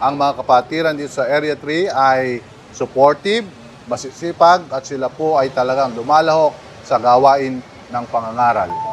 ang mga kapatiran dito sa Area 3 ay supportive, masisipag at sila po ay talagang lumalahok sa gawain ng pangangaral.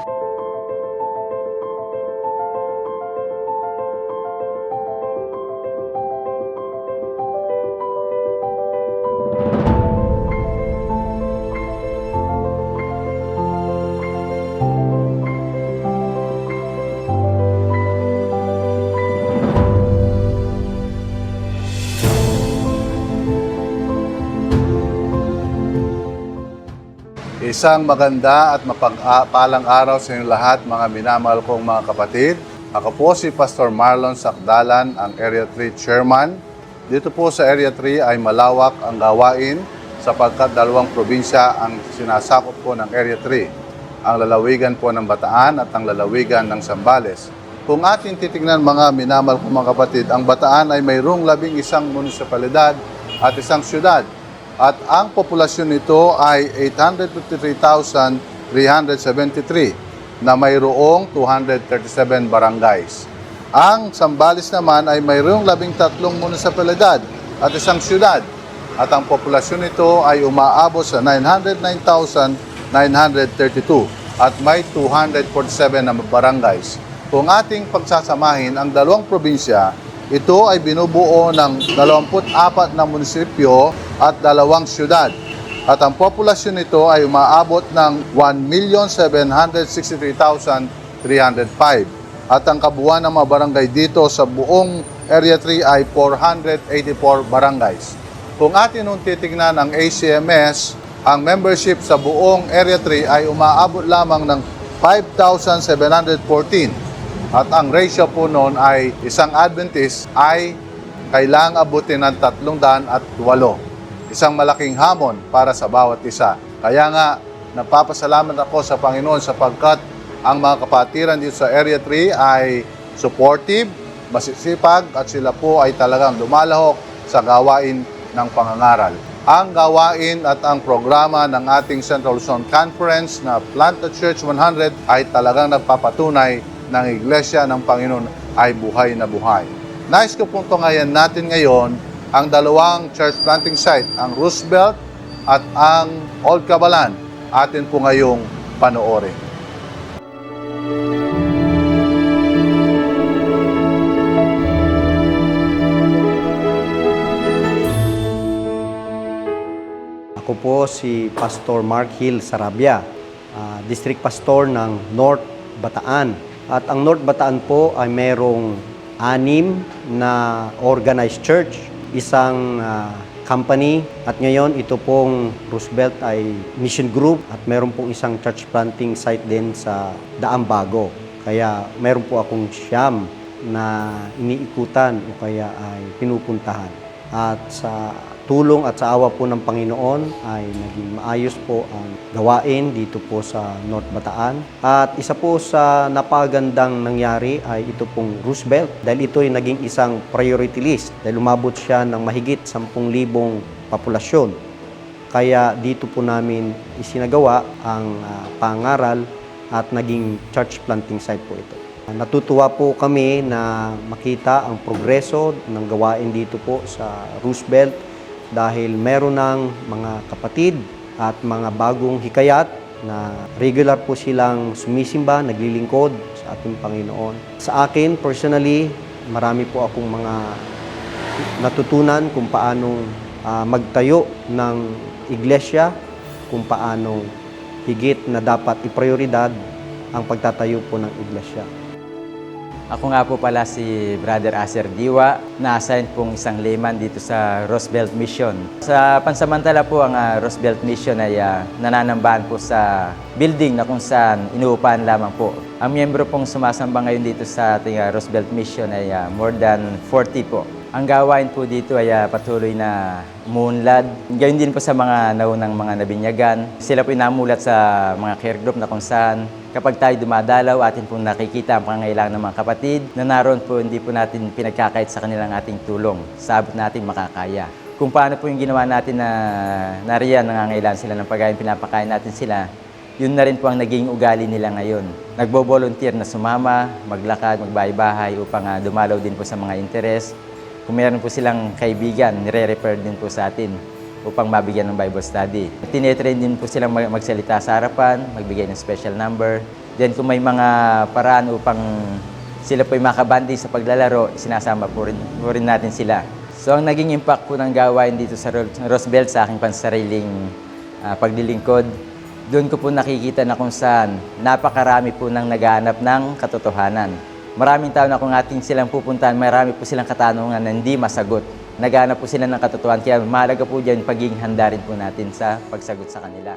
Isang maganda at mapagpalang araw sa inyong lahat, mga minamahal kong mga kapatid. Ako po si Pastor Marlon Sakdalan, ang Area 3 Chairman. Dito po sa Area 3 ay malawak ang gawain sapagkat dalawang probinsya ang sinasakop po ng Area 3. Ang lalawigan po ng Bataan at ang lalawigan ng Sambales. Kung ating titingnan mga minamahal kong mga kapatid, ang Bataan ay mayroong labing isang munisipalidad at isang syudad at ang populasyon nito ay 853,373 na mayroong 237 barangays. Ang Sambales naman ay mayroong labing tatlong munisipalidad at isang syudad at ang populasyon nito ay umaabot sa 909,932 at may 247 na barangays. Kung ating pagsasamahin ang dalawang probinsya, ito ay binubuo ng 24 na munisipyo at dalawang syudad. At ang populasyon nito ay umaabot ng 1,763,305. At ang kabuuan ng mga barangay dito sa buong Area 3 ay 484 barangays. Kung atin nung titignan ang ACMS, ang membership sa buong Area 3 ay umaabot lamang ng 5,714 at ang ratio po noon ay isang Adventist ay kailangang abutin ng 308. Isang malaking hamon para sa bawat isa. Kaya nga, napapasalamat ako sa Panginoon sapagkat ang mga kapatiran dito sa Area 3 ay supportive, masisipag at sila po ay talagang lumalahok sa gawain ng pangangaral. Ang gawain at ang programa ng ating Central Luzon Conference na Plant the Church 100 ay talagang nagpapatunay ng Iglesia ng Panginoon ay buhay na buhay. Nais ko pong tungayan natin ngayon ang dalawang church planting site, ang Roosevelt at ang Old Cabalan. Atin po ngayong panoorin. Ako po si Pastor Mark Hill Sarabia, ah, District Pastor ng North Bataan. At ang North Bataan po ay merong anim na organized church, isang ah, company at ngayon ito pong Roosevelt ay mission group at meron pong isang church planting site din sa Daambago. Kaya meron po akong siyam na iniikutan o kaya ay pinupuntahan. At sa tulong at sa awa po ng Panginoon ay naging maayos po ang gawain dito po sa North Bataan. At isa po sa napagandang nangyari ay ito pong Roosevelt dahil ito ay naging isang priority list dahil umabot siya ng mahigit 10,000 populasyon. Kaya dito po namin isinagawa ang ah, pangaral at naging church planting site po ito. Natutuwa po kami na makita ang progreso ng gawain dito po sa Roosevelt dahil meron ng mga kapatid at mga bagong hikayat na regular po silang sumisimba, naglilingkod sa ating Panginoon. Sa akin, personally, marami po akong mga natutunan kung paano ah, magtayo ng iglesia, kung paano higit na dapat iprioridad ang pagtatayo po ng iglesia. Ako nga po pala si Brother Aser Diwa, na-assign pong isang layman dito sa Roosevelt Mission. Sa pansamantala po ang ah, Roosevelt Mission ay ah, nananambahan po sa building na kung saan inuupahan lamang po. Ang miyembro pong sumasamba ngayon dito sa ating ah, Roosevelt Mission ay ah, more than 40 po. Ang gawain po dito ay ah, patuloy na umuunlad. Gayun din po sa mga naunang mga nabinyagan. Sila po inamulat sa mga care group na kung saan kapag tayo dumadalaw, atin pong nakikita ang pangangailangan ng mga kapatid na naroon po hindi po natin pinagkakait sa kanilang ating tulong. Sabot natin makakaya. Kung paano po yung ginawa natin na nariyan, nangangailangan sila ng pagkain, pinapakain natin sila, yun na rin po ang naging ugali nila ngayon. Nagbo-volunteer na sumama, maglakad, magbahay-bahay upang ah, dumalaw din po sa mga interes Kung meron po silang kaibigan, nire-refer din po sa atin upang mabigyan ng Bible study. Tinetrain din po silang mag- magsalita sa harapan, magbigay ng special number. Then kung may mga paraan upang sila po ay makabanding sa paglalaro, sinasama po rin, po rin natin sila. So ang naging impact po ng gawain dito sa Ro- Roosevelt sa aking pansariling ah, paglilingkod, doon ko po nakikita na kung saan napakarami po nang naghahanap ng katotohanan. Maraming tao na kung ating silang pupuntahan, marami po silang katanungan na hindi masagot. Naghahanap po sila ng katotohanan, kaya mahalaga po dyan pagiging handa rin po natin sa pagsagot sa kanila.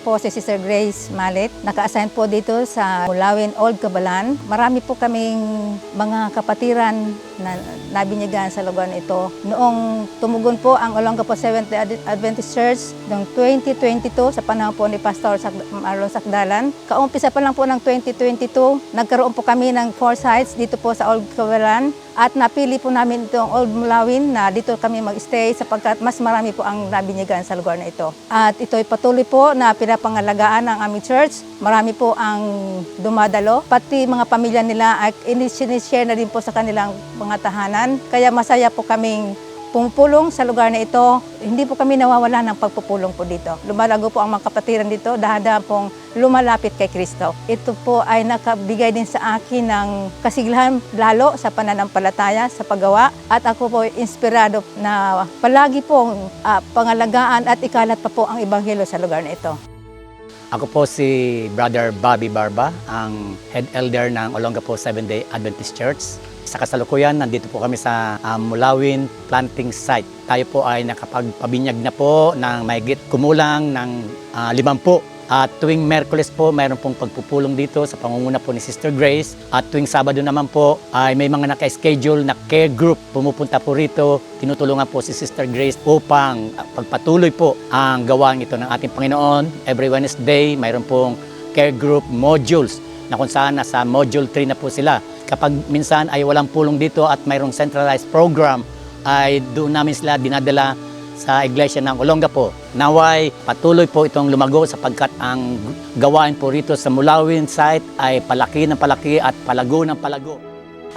Po si Sister Grace Malit. Naka-assign po dito sa Mulawin Old Cabalan. Marami po kaming mga kapatiran na nabinyagan sa lugar na ito. Noong tumugon po ang Olongapo Seventh Day Advent- Adventist Church noong 2022 sa panahon po ni Pastor Sak- Marlon Sakdalan. Kaumpisa pa lang po ng 2022, nagkaroon po kami ng four sites dito po sa Old Cabalan at napili po namin itong Old Mulawin na dito kami mag-stay sapagkat mas marami po ang nabinyagan sa lugar na ito. At ito'y patuloy po na pinapangalagaan ng aming church. Marami po ang dumadalo. Pati mga pamilya nila ay share na din po sa kanilang mga tahanan. Kaya masaya po kaming pumupulong sa lugar na ito. Hindi po kami nawawala ng pagpupulong po dito. Lumalago po ang mga kapatiran dito, dahan pong lumalapit kay Kristo. Ito po ay nakabigay din sa akin ng kasiglahan lalo sa pananampalataya, sa paggawa. At ako po inspirado na palagi pong ah, pangalagaan at ikalat pa po ang Ebanghelyo sa lugar na ito. Ako po si Brother Bobby Barba, ang head elder ng Olongapo Seventh-day Adventist Church. Sa kasalukuyan, nandito po kami sa um, Mulawin Planting Site. Tayo po ay nakapagpabinyag na po ng mahigit kumulang ng ah, limampu. At tuwing Merkules po, mayroon pong pagpupulong dito sa pangunguna po ni Sister Grace. At tuwing Sabado naman po, ay may mga naka-schedule na care group pumupunta po rito. Tinutulungan po si Sister Grace upang ah, pagpatuloy po ang gawain ito ng ating Panginoon. Every Wednesday, mayroon pong care group modules na kung saan nasa module 3 na po sila. Kapag minsan ay walang pulong dito at mayroong centralized program, ay doon namin sila dinadala sa iglesia ng Olongapo. Naway patuloy po itong lumago sapagkat ang gawain po rito sa Mulawin site ay palaki ng palaki at palago ng palago.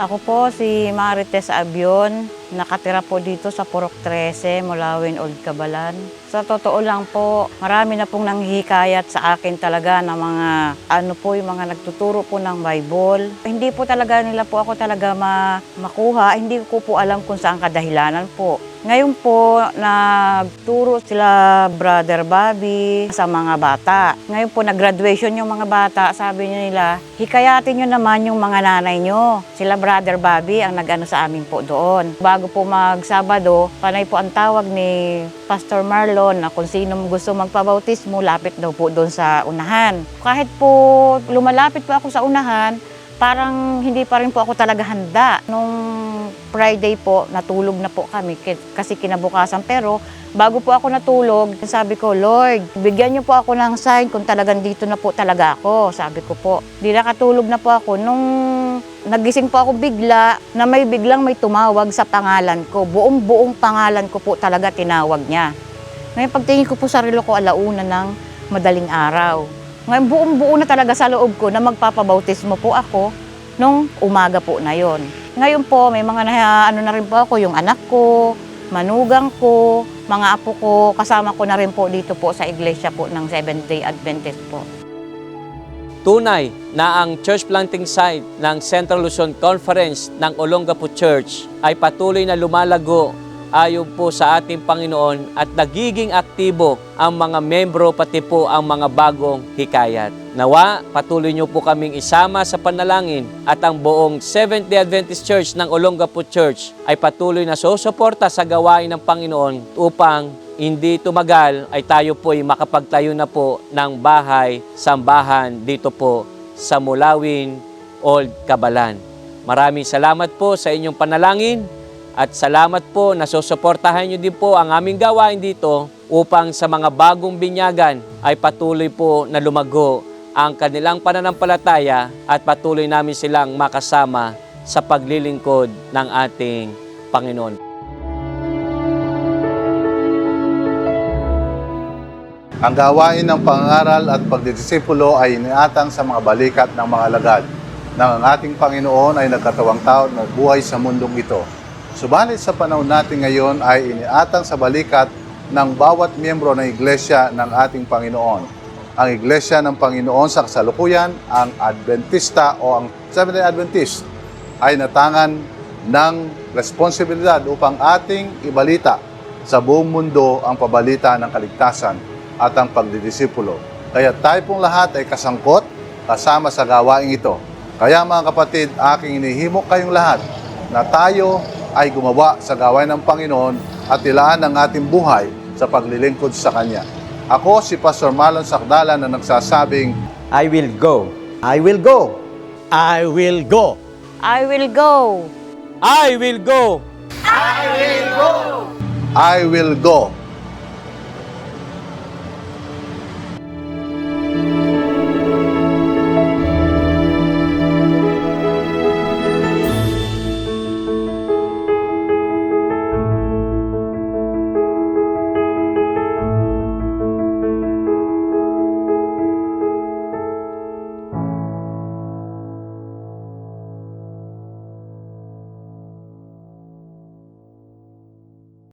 Ako po si Marites Abion, nakatira po dito sa Purok 13, Mulawin, Old Cabalan. Sa totoo lang po, marami na pong nanghihikayat sa akin talaga ng mga ano po, yung mga nagtuturo po ng Bible. Hindi po talaga nila po ako talaga ma makuha, hindi ko po alam kung saan kadahilanan po. Ngayon po, nagturo sila Brother Bobby sa mga bata. Ngayon po, nag-graduation yung mga bata. Sabi nila, hikayatin nyo naman yung mga nanay nyo. Sila Brother Bobby ang nag-ano sa amin po doon. Bago po mag-Sabado, panay po ang tawag ni Pastor Marlon na kung sino gusto magpabautismo, lapit daw po doon sa unahan. Kahit po lumalapit po ako sa unahan, parang hindi pa rin po ako talaga handa. Nung Friday po, natulog na po kami kasi kinabukasan. Pero bago po ako natulog, sabi ko, Lord, bigyan niyo po ako ng sign kung talagang dito na po talaga ako. Sabi ko po. Di nakatulog na po ako. Nung nagising po ako bigla, na may biglang may tumawag sa pangalan ko. Buong-buong pangalan ko po talaga tinawag niya. Ngayon pagtingin ko po sa relo ko alauna ng madaling araw. Ngayon buong-buo na talaga sa loob ko na magpapabautismo po ako nung umaga po na yon. Ngayon po may mga na, ano na rin po ako, yung anak ko, manugang ko, mga apo ko, kasama ko na rin po dito po sa iglesia po ng Seventh-day Adventist po. Tunay na ang church planting site ng Central Luzon Conference ng Olongapo Church ay patuloy na lumalago ayon po sa ating Panginoon at nagiging aktibo ang mga membro pati po ang mga bagong hikayat. Nawa, patuloy niyo po kaming isama sa panalangin at ang buong Seventh-day Adventist Church ng Olongapo Church ay patuloy na susuporta sa gawain ng Panginoon upang hindi tumagal ay tayo po ay makapagtayo na po ng bahay, sambahan dito po sa Mulawin, Old Cabalan. Maraming salamat po sa inyong panalangin at salamat po na susuportahan nyo din po ang aming gawain dito upang sa mga bagong binyagan ay patuloy po na lumago ang kanilang pananampalataya at patuloy namin silang makasama sa paglilingkod ng ating Panginoon. Ang gawain ng pangaral at pagdidisipulo ay iniatang sa mga balikat ng mga alagad nang ang ating Panginoon ay nagkatawang tao na buhay sa mundong ito. Subalit sa panahon natin ngayon ay iniatang sa balikat ng bawat miyembro ng iglesia ng ating Panginoon. Ang iglesia ng Panginoon sa kasalukuyan, ang Adventista o ang Seventh-day Adventist, ay natangan ng responsibilidad upang ating ibalita sa buong mundo ang pabalita ng kaligtasan at ang pagdidisipulo. Kaya tayo pong lahat ay kasangkot kasama sa gawaing ito. Kaya mga kapatid, aking inihimok kayong lahat na tayo ay gumawa sa gawain ng Panginoon at ilaan ang ating buhay sa paglilingkod sa Kanya. Ako si Pastor Marlon Sakdala na nagsasabing, I will go. I will go. I will go. I will go. I will go! I will go.